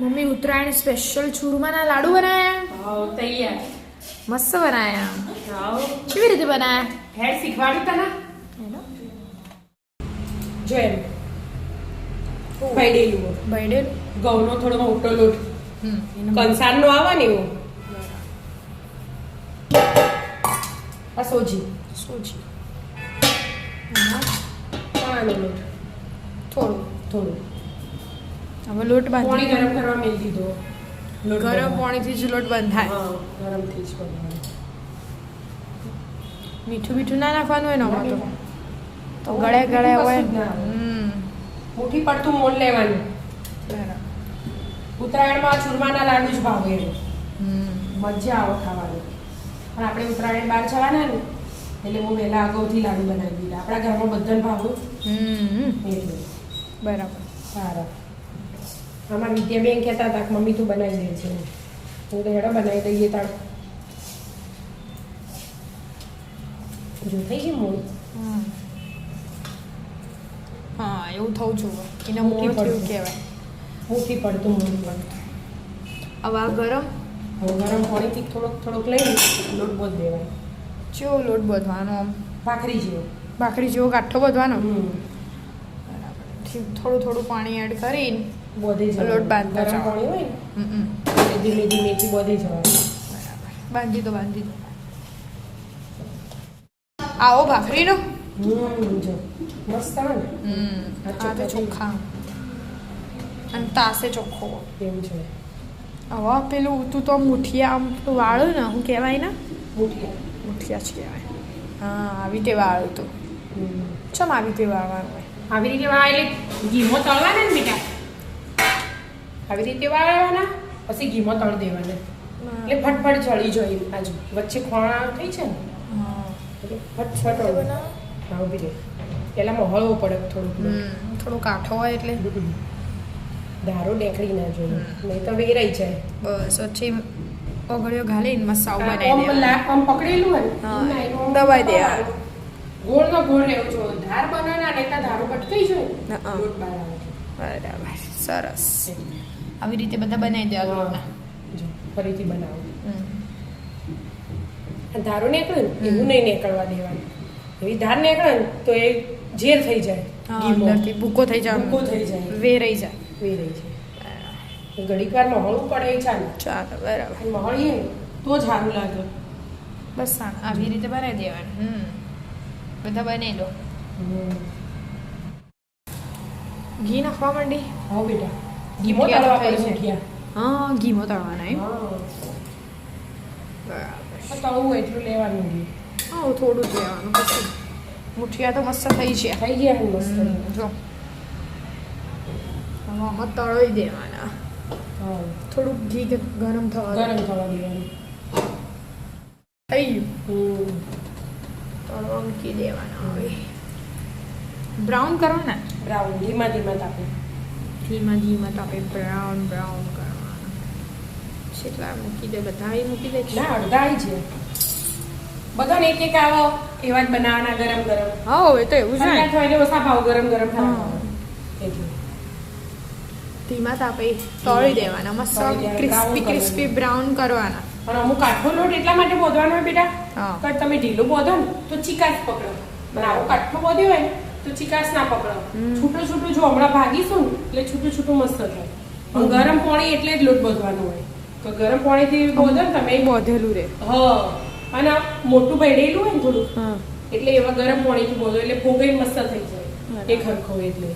Mummy Uttarayan special ચૂરમાના લાડુ બનાયા? તૈયાર. મસ્ત બનાયા. કેવી રીતે બનાયા? હેડ શીખવાડું તને? જો એમ. લોટ. બર્થડે ઘઉંનો થોડો મોટો લોટ. કંસારનો આવે ને એવો? આ સોજી. સોજી. લોટ. થોડું. થોડું. હવે લોટ પાણી ગરમ કરવા મેલ દીધો. ગરમ. પાણીથી જ લોટ બંધાય. ગરમથી જ. મીઠું મીઠું ના નાખવાનું હોય નવા તો? તો ગળે ગળે હોય. મોટી પડતું મોલ લેવાનું. ઉત્તરાયણમાં ચૂરમાના લાડુ જ ભાવે. મજા આવે ખાવાની. પણ આપણે ઉત્તરાયણ બહાર જવાના ને એટલે હું વહેલા અગાઉથી લાડુ બનાવી દીધા. આપણા ઘરમાં બધાને ભાવે. બરાબર. સારા. આમાં વિદ્યાબેન કહેતા હતા કે મમ્મી તું બનાવી દે છે. હું તો હેડો બનાવી દઈએ તાર જો થઈ ગઈ મૂળ હમ. હા એવું થવું જોઈએ. એને મૂકી મોં થયું પડતું. કહેવાય. મુઠ્ઠી પડતું મૂળ પણ. હવે આ ગરમ? હવે ગરમ પાણીથી થોડોક થોડોક લઈને લોટ બોધ દેવાય ચેવો લોટ બધવાનો આમ? ભાખરી જેવો. ભાખરી જેવો ગાંઠો બધવાનો? બરાબર. થોડું થોડું પાણી એડ કરીને બોધી જ લોટ બાંધતા ગરમ પાણી હોય ને હમ. ધીમે ધીમેથી બોધી જવાનું બરાબર બાંધી દો બાંધી દો. આવો ભાખરીનો? મસ્ત આવે ચોખ્ખા. અને તાસે ચોખ્ખો. એવું છે. હવે પેલું તું તો મુઠિયા આમ વાળું ને હું કહેવાય ને મુઠિયા. મુઠિયા જ કહેવાય. હા આવી રીતે વાળું તું. ચમ આવી રીતે વાળવાનું હોય? આવી રીતે વાળ એટલે ઘીમો તળવાના ને બેટા? આવી રીતે વાળવાના પછી ઘીમાં તળ દેવાના. એટલે ફટફટ ચડી જોઈ બાજુ. વચ્ચે ખોણા થઈ છે ને? એટલે ફટફટ? હા ઊભી રહે. પહેલાં મહળવો પડે થોડુંક. થોડું કાઠો હોય એટલે. ધારો ડેકડી ના જોઈએ. નહીં તો વેરાઈ જાય. બસ પછી ઓગળ્યો ઘાલીને મસાવ આ બનાવી દેવાનો આમ પકડેલું હોય ને, ના, દબાઈ. દેવાનું. ગોળનો ગોળ રહેવું જોઈએ. ધાર બનાવના ને ધારો કટકાઈ જાય ના, બરાબર સરસ. આવી રીતે બધા બનાવી દેવા જો, ફરીથી બનાવો. ધારો નીકળે ને એવું નહીં નીકળવા દેવાનું. એવી ધાર નીકળે ને તો એ ઝેર થઈ જાય. ભૂકો થઈ જાય. ભૂકો થઈ જાય. વેરાઈ જાય. વેરાઈ જાય. ઘડીક વાર મહળવું પડે એ ચાલે. ચાલો બરાબર. મહોળીએ તો જ સારું લાગે. બસ આવી રીતે બનાવી દેવાનું. હમ. બધા બનાવી દો ઘી નાખવા માંડી? હા બેટા. ઘીમાં તળવા પડે છે. હા ઘીમો તળવાના એમ. બરાબર. તળવું એટલું લેવાનું ઘી હા થોડું જ લેવાનું પછી. મુઠિયા તો મસ્ત થઈ છે. થઈ ગયા ને મસ્ત. હમ, જો. હવે આમાં દેવાના. હા. થોડુંક ઘી ગરમ થવા ગરમ થવા દેવાનું થઈ ગયું. હમ. તળવા મૂકી દેવાના હવે. બ્રાઉન કરવાના બ્રાઉન ધીમા ધીમા તાપે ધીમા ધીમા તાપે બ્રાઉન બ્રાઉન કરવાના. કેટલા મૂકી દે બધા મૂકી દે ના અડધા છે. બધાને એક એક આવો એવા જ બનાવવાના ગરમ ગરમ. હા હવે તો એવું છે ઠંડા ઓછા ભાવ ગરમ ગરમ એટલે. ધીમા તાપે તળી દેવાના મસ્ત ક્રિસ્પી ક્રિસ્પી બ્રાઉન કરવાના. પણ અમુક કાઠો લોટ એટલા માટે બોધવાનો હોય બેટા. પણ તમે ઢીલું બોધો ને તો ચીકાશ પકડો. પણ આવો કાઠો બોધ્યો હોય તો ચિકાસ ના પકડો. છૂટું છૂટું જો હમણાં ભાગીશું એટલે છૂટું છૂટું મસ્ત થાય. પણ ગરમ પાણી એટલે જ લોટ બોધવાનો હોય. તો ગરમ પાણીથી બોધો ને તમે બોધેલું રે. હ. અને મોટું ભેડેલું હોય ને થોડું એટલે એવા ગરમ પાણીથી બોધો એટલે ફોગાઈ મસ્ત થઈ જાય. એ ખરખો એટલે.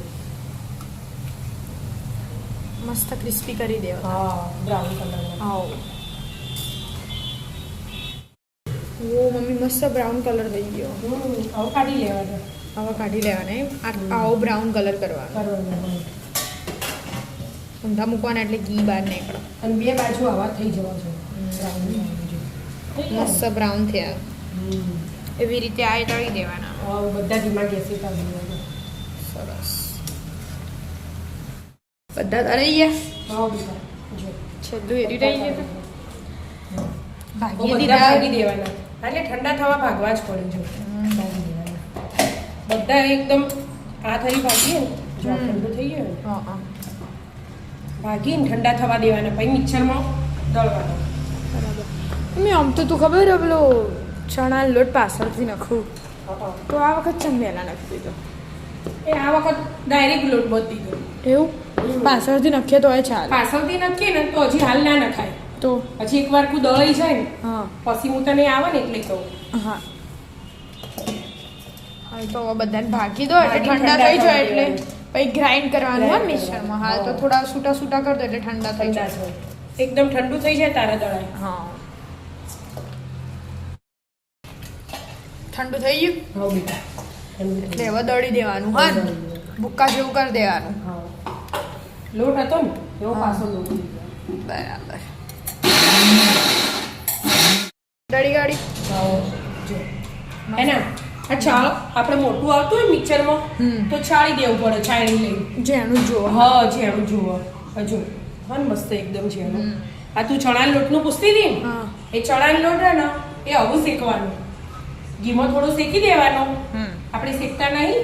મસ્ત ક્રિસ્પી કરી દેવા. હા બ્રાઉન કલર આવો. ઓ મમ્મી મસ્ત બ્રાઉન કલર થઈ ગયો. હવે કાઢી લેવાનું હવે કાઢી લેવાના એમ. આવો બ્રાઉન કલર કરવાનો. ઊંધા મૂકવાના એટલે ઘી બહાર નીકળો. અને બે બાજુ આવા થઈ જવા જોઈએ. મસ્ત બ્રાઉન થયા. એવી રીતે આ તળી દેવાના. બધા ધીમા ગેસે સરસ. બધા તળાઈ ગયા? છેલ્લું એરી રહી ગયા ભાગી દેવાના. એટલે ઠંડા થવા ભાગવા જ પડે જો. બધા એકદમ આ થરી ભાગીએ? જો ઠંડુ થઈ ગયું હા હા. ભાગીને ઠંડા થવા દેવાના પછી મિક્સરમાં દળવાનું. બરાબર. મેં આમ તો તું ખબર હે પેલો ચણા લોટ પાછળથી નાખું? તો આ વખત ચંદેલા નાખી દીધો? એ આ વખત ડાયરેક્ટ લોટ બધી દીધો એવું? પાછળથી નખીએ તો એ ચાલે. પાછળથી નખીએ ને તો હજી હાલ ના નખાય. તો? પછી એકવાર તું દળી જાય ને હા. પછી હું તને આવે ને એટલે કહું. હા. તો બધાને ભાગી દો એટલે ઠંડા થઈ જાય એટલે પછી ગ્રાઇન્ડ કરવાનું હા Grind મિક્સરમાં હાલ તો થોડા છૂટા છૂટા કરી દો એટલે ઠંડા થઈ જાય એકદમ ઠંડુ થઈ જાય તારા દળાય હા. ઠંડુ થઈ ગયું? એટલે હવે દળી દેવાનું હા? ભૂક્કા જેવું કરી દેવાનું. લોટ હતો ને એવો પાછો લોટ બરાબર. દળી ગાડી જો. એના આ છાલ આપણે મોટું આવતું હોય મિક્સરમાં તો છાળી દેવું પડે છાણી લઈ જેનું જુઓ. હા જેનું જુઓ. હજુ હા મસ્ત એકદમ જેનું આ તું ચણા લોટનું પૂછતી હતી એ ચણા લોટ ને એ આવું શેકવાનું. ઘીમો થોડું શેકી દેવાનો. આપણે શેકતા નહીં.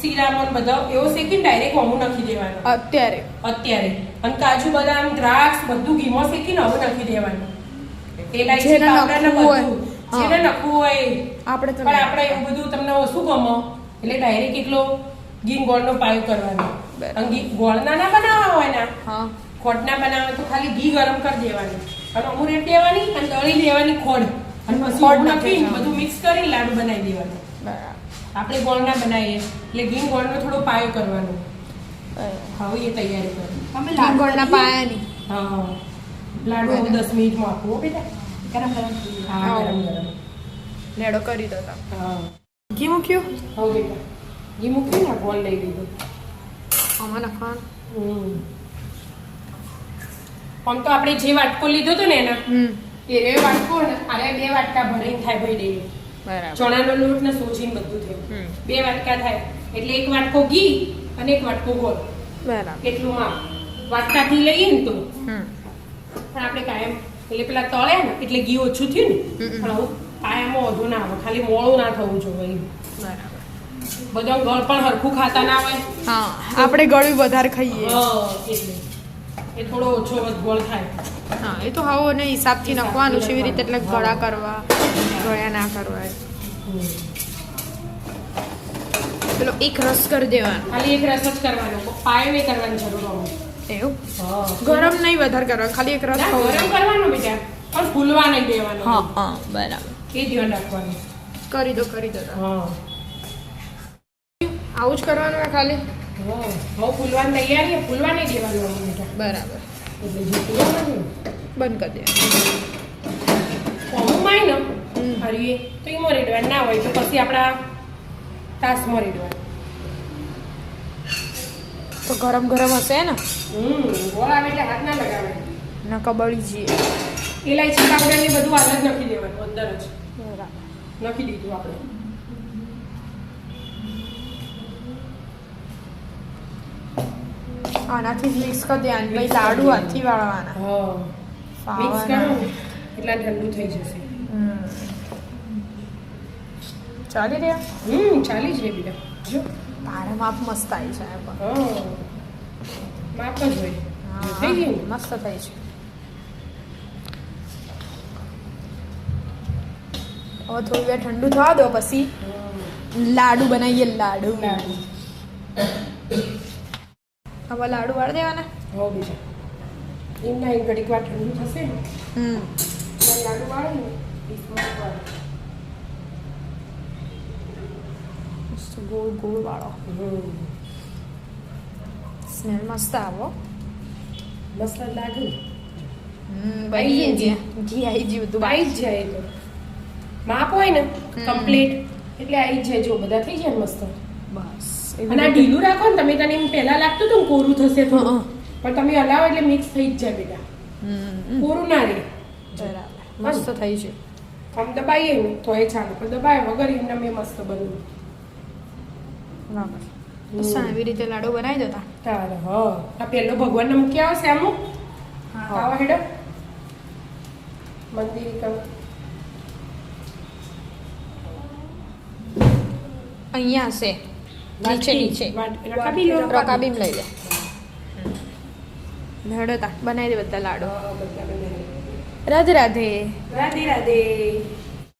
શીરામાં બધા એવો શેકીને ડાયરેક્ટ અમું નાખી દેવાનું. અત્યારે? અત્યારે. અને કાજુ બદામ દ્રાક્ષ બધું ઘીમો શેકીને હવે નાખી દેવાનું. એલાયચી પાવડર ને બધું. જેને લખવું હોય. આપણે તો પણ આપણે એવું બધું તમને શું ગમો? એટલે ડાયરેક્ટ એકલો ઘી ગોળનો પાયો કરવાનો. અને ગોળના ના બનાવવા હોય ને? ખોટના બનાવે તો ખાલી ઘી ગરમ કરી દેવાની. અને અમુક રેટ દેવાની અને દળી દેવાની ખોડ અને પછી ખોડ નાખી બધું મિક્સ કરી લાડુ બનાવી દેવાનું. બરાબર. આપણે ગોળના બનાવીએ એટલે ઘી ગોળનો થોડો પાયો કરવાનો. હવે એ તૈયારી કરી. લીંગોળના પાયાની હા લાડુ દસ મિનિટમાં માં હો બેટા. ગરમ ગરમ હા. ગરમ ગરમ. નેડો કરી દો હા. ઘી મૂક્યું? હા બેટા ઘી મૂકીને ને ગોળ લઈ લીધું. નાખવાનું? હમ. આમ તો આપણે જે વાટકો લીધો હતો ને એના એ વાટકો ને અરે બે વાટકા ભરીને થાય ભાઈ ડેલી બરાબર. ચણાનો લોટ ને સોજીને બધું થયું. બે વાટકા થાય. એટલે એક વાટકો ઘી અને એક વાટકો ગોળ. બરાબર. એટલું માપ વાટકા ઘી લઈએ ને તો. પણ આપણે કાયમ એટલે પેલા તળે ને એટલે ઘી ઓછું થયું ને પણ હું પાયામાં વધુ ના આવે ખાલી મોળું ના થવું જોઈએ બરાબર. બધા ગળ પણ હરખું ખાતા ના હોય. હા આપણે ગળ્યું વધારે ખાઈએ. એટલે. એ થોડો ઓછો ગોળ થાય. હા એ તો હાવો અને હિસાબથી નાખવાનું છે એવી રીતે એટલે ગળા કરવા ગળ્યા ના કરવા પેલો એક રસ કરી દેવાનો. ખાલી એક રસ જ કરવાનો પાયો નહીં કરવાની જરૂર હોય. એવું? ગરમ નહીં વધારે કરવાનું ખાલી એક રસ ગરમ કરવાનો બીજા પણ ફૂલવા નહીં દેવાનો. હા હા બરાબર. એ ધ્યાન રાખવાનું. કરી દો કરી દો. હા. આવું જ કરવાનું ખાલી? હવે ફૂલવાની તૈયારી ફૂલવા નહીં દેવાનું બરાબર. બંધ કરી દે. કોમુમાં ને. હરીએ તો એમાં દેવાનું ના હોય તો પછી આપણા તાસમાં રેડવાનું. તો ગરમ ગરમ હશે ને? હમ એટલે હાથ ના લગાવે. ના કબળી જઈએ ઇલાયચી પાવડર ને બધું હાલ જ નાખી દેવાનું અંદર જ. બરાબર. નાખી દીધું આપણે. આનાથી મિક્સ કરી દેવાનું. પછી લાડુ હાથથી વાળવાના. મિક્સ કરો એટલે ઠંડુ થઈ જશે. ચાલી રહ્યા? હમ ચાલી જ બીજા જો. તારે માપ મસ્ત આવી છે. માપ જ હોય. થઈ ગયું? મસ્ત થઈ છે. હવે થોડી વાર ઠંડુ થવા દો પછી. લાડુ બનાવીએ લાડુ. હવે લાડુ વાળી દેવાના? હો બીજા. એમ ના એમ ઘડીક વાર ઠંડુ થશે. હમ. લાડુ વાળે ને ડીશમાં વાળે. મસ્ત ગોળ ગોળ વાળો સ્મેલ મસ્ત આવો મસ્ત લાગ્યું ને હમ આઈ બની ગયું ગયા ઘી આવી ગયું બધું આવી જ જાય તો માપ હોય ને કમ્પ્લીટ એટલે આવી જાય જો બધા થઈ જાય મસ્ત બસ અને આ ઢીલું રાખો ને તમે તને એમ પહેલા લાગતું હતું કોરું થશે પણ તમે હલાવો એટલે મિક્સ થઈ જ જાય બેટા હમ કોરું ના રે બરાબર મસ્ત થઈ છે આમ દબાઈએ ને તો એ ચાલે પણ દબાય વગર એમને મેં મસ્ત બન્યું બરાબર એવી રીતે લાડુ બનાવી દેતા. તારે હ. આ પેલો ભગવાનને મૂકી આવશે આવા હેડો. મંદિર કમ અહીંયા છે નીચે નીચે. રકાબી લો. રકાબીમ લઈ લે. હેડો તા બનાવી દે બધા લાડુ. રાધે રાધે. રાધે રાધે.